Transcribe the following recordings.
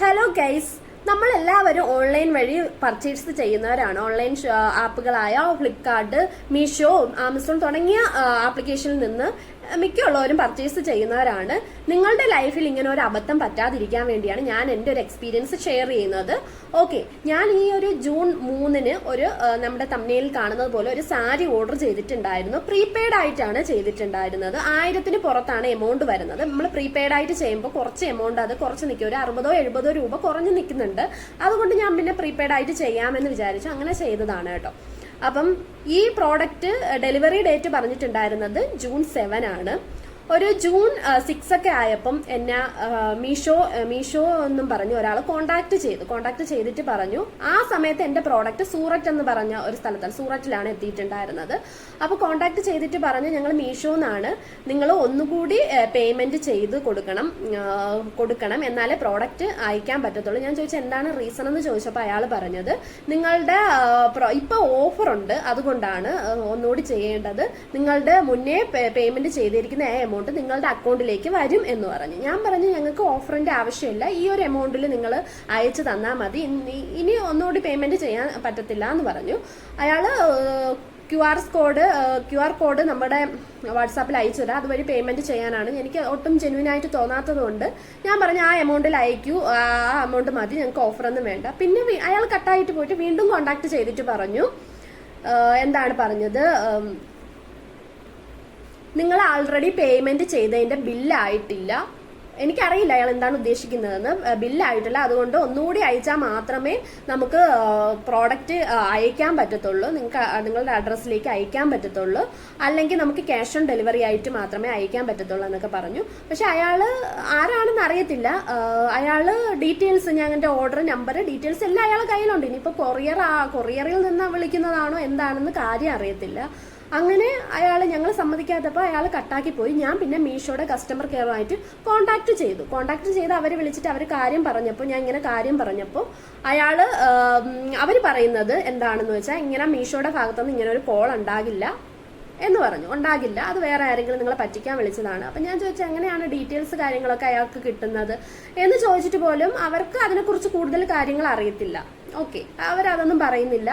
Hello guys നമ്മൾ എല്ലാവരും online വഴി പർച്ചേസ് ചെയ്യുന്നവരാണ്. ഓൺലൈൻ ആപ്പുകളായ ഫ്ലിപ്കാർട്ട് മീഷോ ആമസോൺ തുടങ്ങിയ ആപ്ലിക്കേഷനിൽ നിന്ന് മിക്കുള്ളവരും പർച്ചേസ് ചെയ്യുന്നവരാണ്. നിങ്ങളുടെ ലൈഫിൽ ഇങ്ങനെ ഒരു അബദ്ധം പറ്റാതിരിക്കാൻ വേണ്ടിയാണ് ഞാൻ എന്റെ ഒരു എക്സ്പീരിയൻസ് ഷെയർ ചെയ്യുന്നത്. ഓക്കെ ഞാൻ ഈ ഒരു ജൂൺ മൂന്നിന് ഒരു നമ്മുടെ തമ്മയിൽ കാണുന്നത് പോലെ ഒരു സാരി ഓർഡർ ചെയ്തിട്ടുണ്ടായിരുന്നു. പ്രീപെയ്ഡ് ആയിട്ടാണ് ചെയ്തിട്ടുണ്ടായിരുന്നത്. ആയിരത്തിന് പുറത്താണ് എമൗണ്ട് വരുന്നത്. നമ്മൾ പ്രീപെയ്ഡ് ആയിട്ട് ചെയ്യുമ്പോൾ കുറച്ച് എമൗണ്ട് അത് കുറച്ച് നിൽക്കും. ഒരു അറുപതോ എഴുപതോ രൂപ കുറഞ്ഞ് നിൽക്കുന്നുണ്ട്. അതുകൊണ്ട് ഞാൻ പിന്നെ പ്രീപെയ്ഡ് ആയിട്ട് ചെയ്യാമെന്ന് വിചാരിച്ചു. അങ്ങനെ ചെയ്തതാണ് കേട്ടോ. അപ്പം ഈ പ്രോഡക്റ്റ് ഡെലിവറി ഡേറ്റ് പറഞ്ഞിട്ടുണ്ടായിരുന്നത് ജൂൺ സെവൻ ആണ്. ഒരു ജൂൺ സിക്സ് ഒക്കെ ആയപ്പം എന്നെ മീഷോ മീഷോ എന്നും പറഞ്ഞു ഒരാൾ കോണ്ടാക്ട് ചെയ്തു. കോണ്ടാക്ട് ചെയ്തിട്ട് പറഞ്ഞു ആ സമയത്ത് എന്റെ പ്രോഡക്റ്റ് സൂററ്റ് എന്ന് പറഞ്ഞ ഒരു സ്ഥലത്താണ് സൂററ്റിലാണ് എത്തിയിട്ടുണ്ടായിരുന്നത്. അപ്പോൾ കോണ്ടാക്ട് ചെയ്തിട്ട് പറഞ്ഞു ഞങ്ങൾ മീഷോ എന്നാണ് നിങ്ങൾ ഒന്നുകൂടി പേയ്മെന്റ് ചെയ്ത് കൊടുക്കണം കൊടുക്കണം എന്നാലേ പ്രോഡക്റ്റ് അയക്കാൻ പറ്റത്തുള്ളൂ. ഞാൻ ചോദിച്ചത് എന്താണ് റീസൺ എന്ന് ചോദിച്ചപ്പോൾ അയാൾ പറഞ്ഞത് നിങ്ങളുടെ ഇപ്പോൾ ഓഫറുണ്ട് അതുകൊണ്ടാണ് ഒന്നുകൂടി ചെയ്യേണ്ടത്. നിങ്ങളുടെ മുന്നേ പേയ്മെന്റ് ചെയ്തിരിക്കുന്ന ആ എമൗണ്ട് നിങ്ങളുടെ അക്കൗണ്ടിലേക്ക് വരും എന്ന് പറഞ്ഞു. ഞാൻ പറഞ്ഞു ഞങ്ങൾക്ക് ഓഫറിന്റെ ആവശ്യമില്ല. ഈ ഒരു എമൗണ്ടിൽ നിങ്ങൾ അയച്ചു തന്നാൽ മതി. ഇനി- ഒന്നുകൂടി പേയ്മെന്റ് ചെയ്യാൻ പറ്റത്തില്ല എന്ന് പറഞ്ഞു. അയാൾ Q R code Q R code നമ്മുടെ വാട്സാപ്പിൽ അയച്ചു തരാം. അതുവഴി പേയ്മെന്റ് ചെയ്യാനാണ്. എനിക്ക് ഒട്ടും ജെന്യൂൻ ആയിട്ട് തോന്നാത്തത് കൊണ്ട് ഞാൻ പറഞ്ഞു ആ എമൗണ്ടിൽ അയക്കൂ. ആ എമൗണ്ട് മതി. ഞങ്ങൾക്ക് ഓഫർ ഒന്നും വേണ്ട. പിന്നെ അയാൾ കട്ടായിട്ട് പോയിട്ട് വീണ്ടും കോണ്ടാക്ട് ചെയ്തിട്ട് പറഞ്ഞു. എന്താണ് പറഞ്ഞത്? നിങ്ങൾ ആൾറെഡി പേയ്മെന്റ് ചെയ്തതിന്റെ ബില്ലായിട്ടില്ല എനിക്കറിയില്ല അയാൾ എന്താണ് ഉദ്ദേശിക്കുന്നതെന്ന്. ബില്ലായിട്ടില്ല അതുകൊണ്ട് ഒന്നുകൂടി അയച്ചാൽ മാത്രമേ നമുക്ക് പ്രോഡക്റ്റ് അയക്കാൻ പറ്റത്തുള്ളൂ. നിങ്ങൾക്ക് നിങ്ങളുടെ അഡ്രസ്സിലേക്ക് അയക്കാൻ പറ്റത്തുള്ളൂ. അല്ലെങ്കിൽ നമുക്ക് ക്യാഷ് ഓൺ ഡെലിവറി ആയിട്ട് മാത്രമേ അയക്കാൻ പറ്റത്തുള്ളൂ എന്നൊക്കെ പറഞ്ഞു. പക്ഷെ അയാൾ ആരാണെന്ന് അറിയത്തില്ല. അയാൾ ഡീറ്റെയിൽസ് എന്റെ ഓർഡർ നമ്പർ ഡീറ്റെയിൽസ് എല്ലാം അയാളെ കയ്യിലുണ്ട്. ഇനിയിപ്പോൾ കൊറിയർ കൊറിയറിൽ നിന്ന് വിളിക്കുന്നതാണോ എന്താണെന്ന് കാര്യം അറിയത്തില്ല. അങ്ങനെ അയാൾ ഞങ്ങൾ സമ്മതിക്കാത്തപ്പോൾ അയാൾ കട്ടാക്കി പോയി. ഞാൻ പിന്നെ മീഷോയുടെ കസ്റ്റമർ കെയറുമായിട്ട് കോണ്ടാക്ട് ചെയ്തു. കോണ്ടാക്ട് ചെയ്ത് അവർ വിളിച്ചിട്ട് അവർ കാര്യം പറഞ്ഞപ്പോൾ ഞാൻ ഇങ്ങനെ കാര്യം പറഞ്ഞപ്പോൾ അയാൾ അവർ പറയുന്നത് എന്താണെന്ന് വെച്ചാൽ ഇങ്ങനെ മീഷോയുടെ ഭാഗത്തുനിന്ന് ഇങ്ങനെ ഒരു കോൾ ഉണ്ടാകില്ല എന്ന് പറഞ്ഞു. ഉണ്ടാകില്ല. അത് വേറെ ആരെങ്കിലും നിങ്ങളെ പറ്റിക്കാൻ വിളിച്ചതാണ്. അപ്പം ഞാൻ ചോദിച്ചു എങ്ങനെയാണ് ഡീറ്റെയിൽസ് കാര്യങ്ങളൊക്കെ അയാൾക്ക് കിട്ടുന്നത്? എന്ന് ചോദിച്ചിട്ട് പോലും അവർക്ക് അതിനെക്കുറിച്ച് കൂടുതൽ കാര്യങ്ങൾ അറിയത്തില്ല. ഓക്കെ അവരതൊന്നും പറയുന്നില്ല.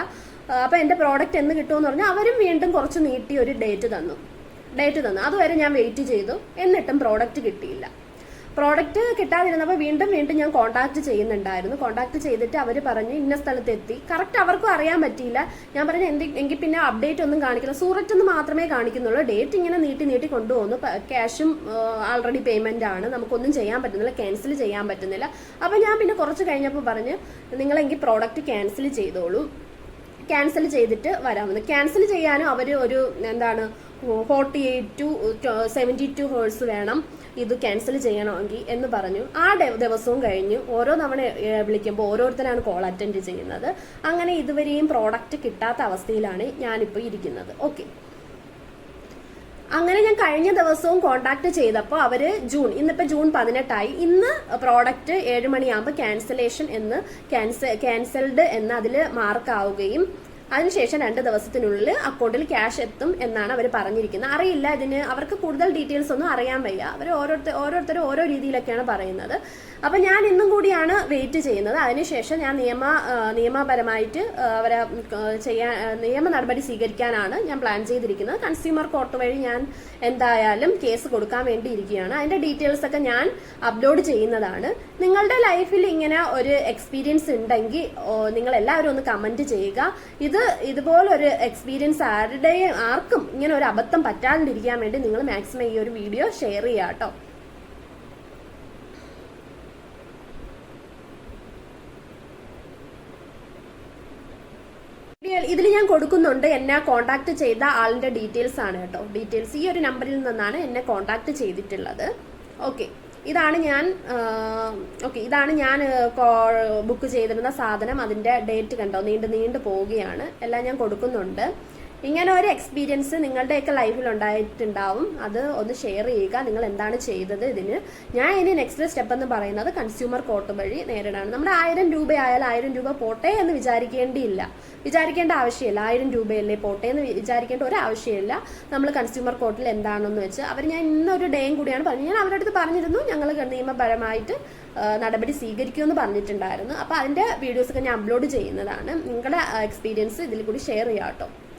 ആ, എന്റെ പ്രോഡക്റ്റ് എന്ന് കിട്ടുമെന്ന് പറഞ്ഞാൽ അവരും വീണ്ടും കുറച്ച് നീട്ടി ഒരു ഡേറ്റ് തന്നു. ഡേറ്റ് തന്നു. അതുവരെ ഞാൻ വെയിറ്റ് ചെയ്തു. എന്നിട്ടും പ്രോഡക്റ്റ് കിട്ടിയില്ല. പ്രോഡക്റ്റ് കിട്ടാതിരുന്നപ്പോൾ വീണ്ടും വീണ്ടും ഞാൻ കോൺടാക്ട് ചെയ്യുന്നുണ്ടായിരുന്നു. കോൺടാക്ട് ചെയ്തിട്ട് അവർ പറഞ്ഞു ഇന്ന സ്ഥലത്ത് എത്തി. കറക്റ്റ് അവർക്കും അറിയാൻ പറ്റിയില്ല. ഞാൻ പറഞ്ഞു എന്തി എങ്കിൽ പിന്നെ അപ്ഡേറ്റ് ഒന്നും കാണിക്കില്ല. സൂററ്റ് ഒന്ന് മാത്രമേ കാണിക്കുന്നുള്ളൂ. ഡേറ്റ് ഇങ്ങനെ നീട്ടി നീട്ടി കൊണ്ടുപോകുന്നു ക്യാഷും ആൾറെഡി പേയ്മെന്റ് ആണ്. നമുക്കൊന്നും ചെയ്യാൻ പറ്റുന്നില്ല. ക്യാൻസൽ ചെയ്യാൻ പറ്റുന്നില്ല. അപ്പോൾ ഞാൻ പിന്നെ കുറച്ച് കഴിഞ്ഞപ്പോൾ പറഞ്ഞ് നിങ്ങളെങ്കിൽ പ്രോഡക്റ്റ് ക്യാൻസൽ ചെയ്തോളൂ. ക്യാൻസൽ ചെയ്തിട്ട് വരാമെന്ന് ക്യാൻസൽ ചെയ്യാനും അവർ ഒരു എന്താണ് forty eight two seventy two hours വേണം ഇത് ക്യാൻസൽ ചെയ്യണമെങ്കിൽ എന്ന് പറഞ്ഞു. ആ ദിവസവും കഴിഞ്ഞു ഓരോ തവണ വിളിക്കുമ്പോൾ ഓരോരുത്തരാണ് കോൾ അറ്റൻഡ് ചെയ്യുന്നത്. അങ്ങനെ ഇതുവരെയും പ്രോഡക്റ്റ് കിട്ടാത്ത അവസ്ഥയിലാണ് ഞാനിപ്പോൾ ഇരിക്കുന്നത്. ഓക്കെ അങ്ങനെ ഞാൻ കഴിഞ്ഞ ദിവസവും കോണ്ടാക്ട് ചെയ്തപ്പോൾ അവർ ജൂൺ ഇന്നിപ്പോ ജൂൺ പതിനെട്ടായി. ഇന്ന് പ്രോഡക്റ്റ് ഏഴ് മണിയാകുമ്പോൾ ക്യാൻസലേഷൻ എന്ന് ക്യാൻസൽ ക്യാൻസൽഡ് എന്ന് അതിൽ മാർക്കാവുകയും അതിനുശേഷം രണ്ട് ദിവസത്തിനുള്ളിൽ അക്കൗണ്ടിൽ ക്യാഷ് എത്തും എന്നാണ് അവർ പറഞ്ഞിരിക്കുന്നത്. അറിയില്ല ഇതിന് അവർക്ക് കൂടുതൽ ഡീറ്റെയിൽസ് ഒന്നും അറിയാൻ വയ്യ. അവർ ഓരോരുത്തർ ഓരോരുത്തരും ഓരോ രീതിയിലൊക്കെയാണ് പറയുന്നത്. അപ്പൊ ഞാൻ ഇന്നും കൂടിയാണ് വെയിറ്റ് ചെയ്യുന്നത്. അതിനുശേഷം ഞാൻ നിയമ നിയമപരമായിട്ട് അവരെ ചെയ്യാൻ നിയമ നടപടി സ്വീകരിക്കാനാണ് ഞാൻ പ്ലാൻ ചെയ്തിരിക്കുന്നത്. കൺസ്യൂമർ കോർട്ട് വഴി ഞാൻ എന്തായാലും കേസ് കൊടുക്കാൻ വേണ്ടി ഇരിക്കുകയാണ്. ഡീറ്റെയിൽസ് ഒക്കെ ഞാൻ അപ്ലോഡ് ചെയ്യുന്നതാണ്. നിങ്ങളുടെ ലൈഫിൽ ഇങ്ങനെ ഒരു എക്സ്പീരിയൻസ് ഉണ്ടെങ്കിൽ നിങ്ങൾ എല്ലാവരും ഒന്ന് കമന്റ് ചെയ്യുക. ഇത് ഇതുപോലൊരു എക്സ്പീരിയൻസ് ആരുടെയും ആർക്കും ഇങ്ങനെ ഒരു അബദ്ധം പറ്റാണ്ടിരിക്കാൻ വേണ്ടി നിങ്ങൾ മാക്സിമം ഈ ഒരു വീഡിയോ ഷെയർ ചെയ്യുക കേട്ടോ. ഇതിൽ ഞാൻ കൊടുക്കുന്നുണ്ട്. എന്നെ കോണ്ടാക്ട് ചെയ്ത ആളിന്റെ ഡീറ്റെയിൽസ് ആണ് കേട്ടോ. ഡീറ്റെയിൽസ് ഈ ഒരു നമ്പറിൽ നിന്നാണ് എന്നെ കോണ്ടാക്ട് ചെയ്തിട്ടുള്ളത്. ഓക്കെ ഇതാണ് ഞാൻ ഓക്കെ ഇതാണ് ഞാൻ ബുക്ക് ചെയ്തിരുന്ന സാധനം. അതിന്റെ ഡേറ്റ് കണ്ടോ? നീണ്ട് നീണ്ട് പോവുകയാണ്. എല്ലാം ഞാൻ കൊടുക്കുന്നുണ്ട്. ഇങ്ങനെ ഒരു എക്സ്പീരിയൻസ് നിങ്ങളുടെയൊക്കെ ലൈഫിൽ ഉണ്ടായിട്ടുണ്ടാവും. അത് ഒന്ന് ഷെയർ ചെയ്യുക നിങ്ങൾ എന്താണ് ചെയ്തത് ഇതിന്. ഞാൻ ഇനി നെക്സ്റ്റ് സ്റ്റെപ്പ് എന്ന് പറയുന്നത് കൺസ്യൂമർ കോർട്ട് വഴി നേരിടാണ്. നമ്മുടെ ആയിരം രൂപയായാലും ആയിരം രൂപ പോട്ടെ എന്ന് വിചാരിക്കേണ്ടിയില്ല. വിചാരിക്കേണ്ട ആവശ്യമില്ല. ആയിരം രൂപയല്ലേ പോട്ടെ എന്ന് വിചാരിക്കേണ്ട ഒരു ആവശ്യമില്ല. നമ്മൾ കൺസ്യൂമർ കോർട്ടിൽ എന്താണെന്ന് വെച്ച് അവർ ഞാൻ ഇന്നൊരു ഡേയും കൂടിയാണ് പറഞ്ഞത്. ഞാൻ അവരുടെ അടുത്ത് പറഞ്ഞിരുന്നു. ഞങ്ങൾ നിയമപരമായിട്ട് നടപടി സ്വീകരിക്കുമെന്ന് പറഞ്ഞിട്ടുണ്ടായിരുന്നു. അപ്പോൾ അതിന്റെ വീഡിയോസൊക്കെ ഞാൻ അപ്ലോഡ് ചെയ്യുന്നതാണ്. നിങ്ങളുടെ എക്സ്പീരിയൻസ് ഇതിൽ കൂടി ഷെയർ ചെയ്യാം കേട്ടോ